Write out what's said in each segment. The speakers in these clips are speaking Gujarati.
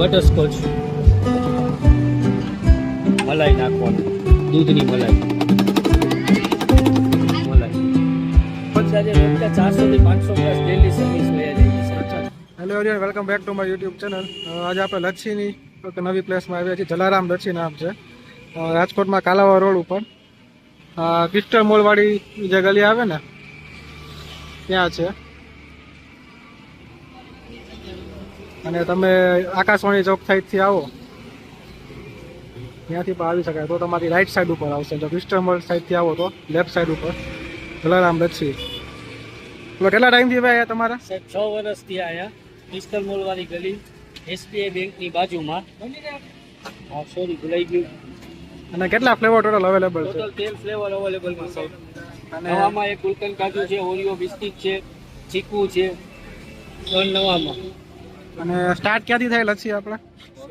બટરસ્કોચ મલાઈ નાખવાનું. દૂધની મલાઈ. મલાઈ. થી પાંચસો glass hello everyone welcome back to my YouTube channel આજે આપણે લચ્છીની એક નવી પ્લેસમાં આવ્યા છીએ. જલારામ લચ્છી નામ છે. રાજકોટમાં કાલાવા રોડ ઉપર. ક્રિસ્ટલ મોલવાળી જે ગલી આવે ને, ત્યાં છે. અને તમે આકાશવાણી ચોક સાઈડથી આવો. ત્યાંથી પણ આવી શકાય. તો તમારી રાઈટ સાઈડ ઉપર આવશે. જો મોલ સાઈડથી આવો તો લેફ્ટ સાઈડ ઉપર. જલારામ લચ્છી તો કેટલા ટાઈમથી ભાઈ તમારા? સાહેબ છ વર્ષથી આવ્યા ક્રિસ્ટલ મોલવાની ગલી એસબીઆઈ બેંકની બાજુમાં. હા સોરી ભૂલાઈ ગયું. અને કેટલા ફ્લેવર ટોટલ અવેલેબલ છે? ટોટલ તેર ફ્લેવર અવેલેબલમાં સાહેબ. અને નવામાં એક ગુલકંદ કાજુ છે ઓરિયો બિસ્કિટ છે ચીકુ છે ત્રણ નવામાં. અને સ્ટાર્ટ ક્યાંથી થાય? લચ્છી આપણે?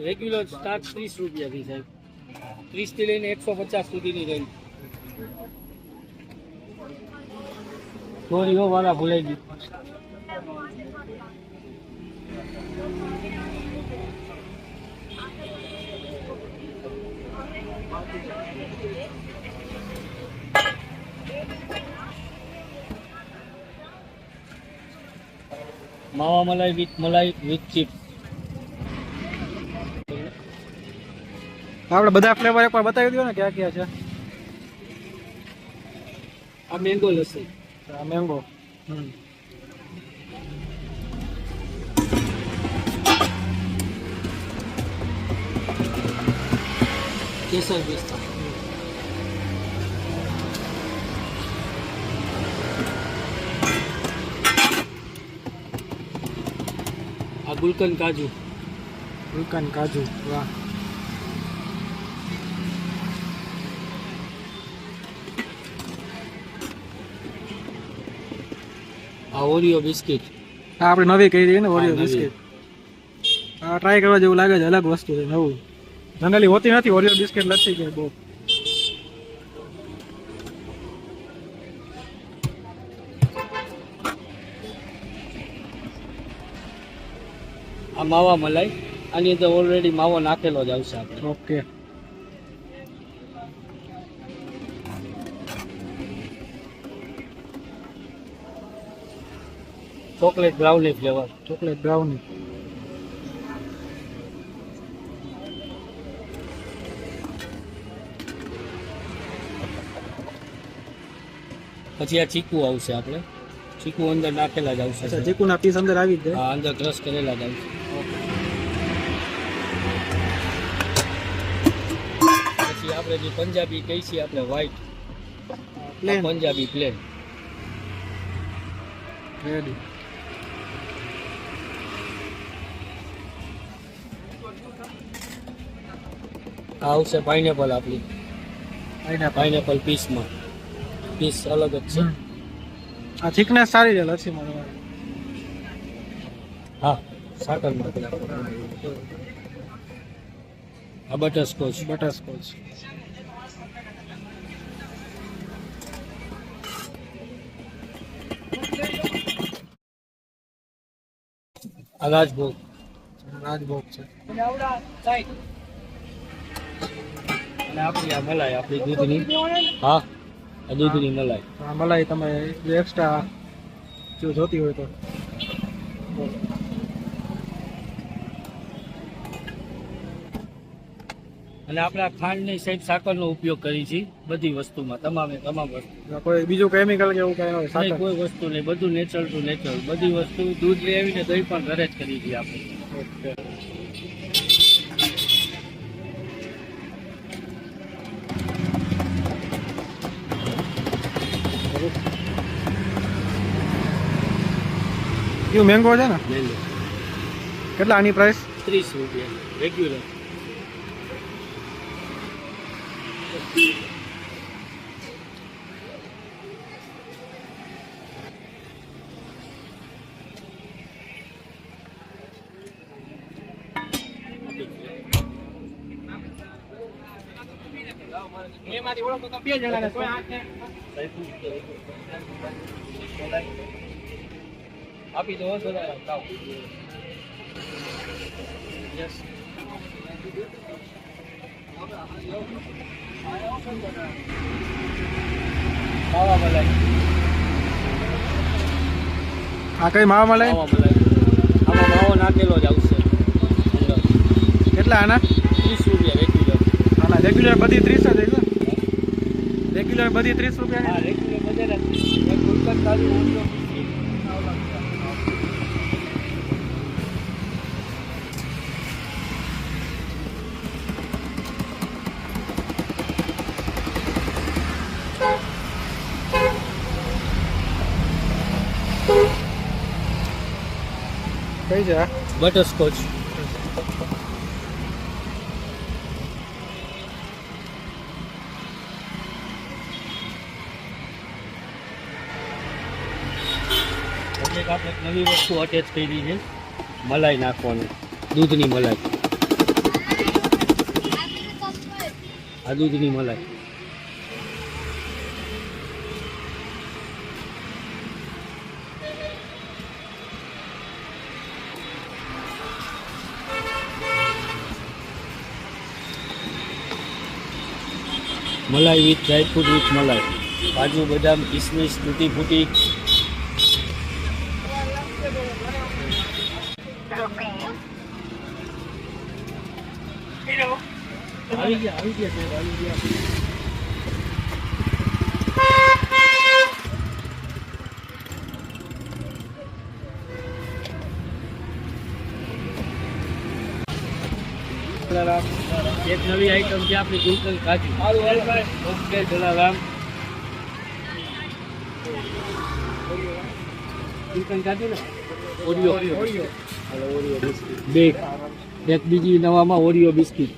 રેગ્યુલર સ્ટાર્ટ ત્રીસ રૂપિયાથી સાહેબ ત્રીસથી લઈને એકસો પચાસ સુધીની રેન્જ સોરી હો વાળા ભૂલાઈ ગયું. માવા મલાઈ વિથ મલાઈ વિથ ચિપ્સ. આપણે બધા ફ્લેવર એકવાર બતાવી દો ને ક્યાં ક્યાં છે. આ મેંગો લસ્સી આ મેંગો કેસર પિસ્તા આ ગુલકંદ કાજુ. ગુલકન કાજુ વાહ. આ ઓરિયો બિસ્કિટ આ આપણે નવી કહી દઈએ ને ઓરિયો. બિસ્કિટ આ ટ્રાય કરવા જેવું લાગે છે અલગ વસ્તુ છે નવું. જનરલી હોતી નથી ઓરિયો બિસ્કિટ લચ્છી કે બહુ. આ માવા મલાઈ. આની અંદર ઓલરેડી માવો નાખેલો જ આવશે આપણે. Okay. Chocolate brownie flavour chocolate brownie પછી આ ચીકુ આવશે આપણે. ચીકુ અંદર નાખેલા જ આવશે. ચીકુ ચીકુના પીસ અંદર આવી જ જાય. આ અંદર ક્રશ કરેલા જ આવશે. આપણે જે પંજાબી કહી છીએ આપણે વ્હાઈટ પંજાબી પ્લેન રેડી આ આવશે પાઇનેપલ આપણી. પાઇનેપલ પીસમાં પીસ અલગ જ છે. આ થિકનેસ સારી છે લચ્છીમાં તમારી. હા સાકરમાં આ બટરસ્કોચ બટરસ્કોચ. આ રાજભોગ. રાજભોગ છે. આપણી આ મલાઈ, આપણી દૂધની. હા, આ દૂધની મલાઈ. મલાઈ તમે એક્સ્ટ્રા જો જોતી હોય તો. અને આપણે આ ખાંડની સાઈડ સાકરનો ઉપયોગ કરી છીએ બધી વસ્તુમાં તમામે તમામ વસ્તુ. કોઈ બીજું કેમિકલ કે એવું કઈ નહીં, સાકર? કોઈ વસ્તુ નહીં બધું નેચરલ ટુ નેચરલ બધી વસ્તુ દૂધ લઈ આવીને દહીં પણ ઘરે જ કરી છીએ આપણે. એવું મેંગો છે ને? કેટલા આની પ્રાઇસ ત્રીસ રૂપિયા રેગ્યુલર એમાંથી ઓળખો તો બે જણાને કોઈ આઠ ને આપી દો જરા ખાઓ યસ માવા મલાઈ આ કઈ માવા મલાઈ આમાં માવો નાખેલો જ આવશે કેટલા આના ત્રીસ રૂપિયા રેગ્યુલર આના રેગ્યુલર બધી ત્રીસ જ છે રેગ્યુલર બધી ત્રીસ રૂપિયા રેગ્યુલર બજાર કઈ છે. બટરસ્કોચ આપણે નવી વસ્તુ અટેચ કરી છે. મલાઈ નાખવાની. દૂધની મલાઈ. આ દૂધની મલાઈ. મલાઈ વિથ ડ્રાયફ્રૂટ વિથ મલાઈ. કાજુ બદામ કિસમિસ તૂટી ફૂટી આવી ગયા આવી ગયા આવી ગયા. એક નવી આઈટમ છે આપણી ગુલકંદ કાજુ. ઓકે જલારામ. ગુલકંદ કાજુ ને? ઓરિયો. Oreo biscuit. બે એક બીજી નવામાં ઓરિયો બિસ્કિટ.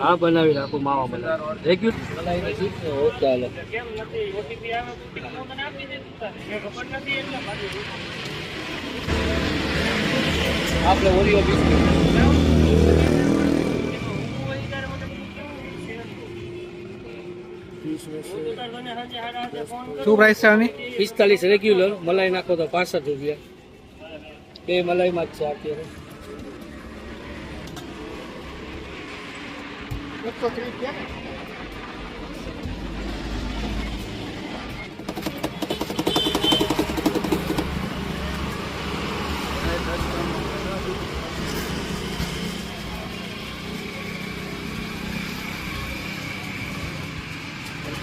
હા બનાવી રાખો માવા બનાવી. થેન્ક યુ હાલો. આપણે ઓરિયો બિસ્કિટ શું પ્રાઇસ છે આની? પિસ્તાલીસ રેગ્યુલર મલાઈ નાખો તો પાસઠ રૂપિયા. બે મલાઈમાં જ છે અત્યારે.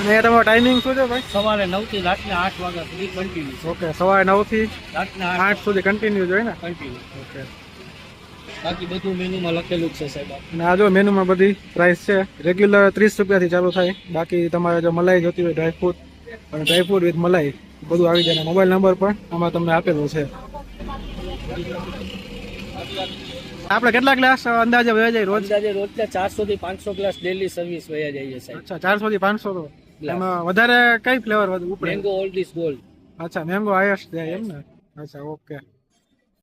અને એ તમારો ટાઈમિંગ શું છે ભાઈ? સવારે નવથી રાતના આઠ વાગ્યા સુધી કન્ટિન્યુ ઓકે સવારે નવથી રાતના આઠ સુધી કન્ટિન્યુ જોઈએ ને? કન્ટિન્યુ ઓકે બાકી બધું મેનુમાં લખેલું છે સાહેબ અને આ જો મેનુમાં બધી પ્રાઇસ છે રેગ્યુલર ત્રીસ રૂપિયાથી ચાલુ થાય. બાકી તમારે જો મલાઈ જોતી હોય ડ્રાયફ્રૂટ અને ડ્રાયફ્રૂટ વિથ મલાઈ બધું આવી જાય. મોબાઈલ નંબર પણ આમાં તમને આપેલો છે. આપણે કેટલા ક્લાસ અંદાજે વહી જાય રોજ? અંદાજે રોજના ચારસો થી પાંચસો ગ્લાસ ડેલી સર્વિસ વયા જાય સાહેબ. અચ્છા ચારસો થી પાંચસો એમાં વધારે કઈ ફ્લેવર ઉપડે? મેંગો ઓલ્ડ ઇઝ ગોલ્ડ અચ્છા મેંગો હાઈએસ્ટ જાય એમ ને? અચ્છા ઓકે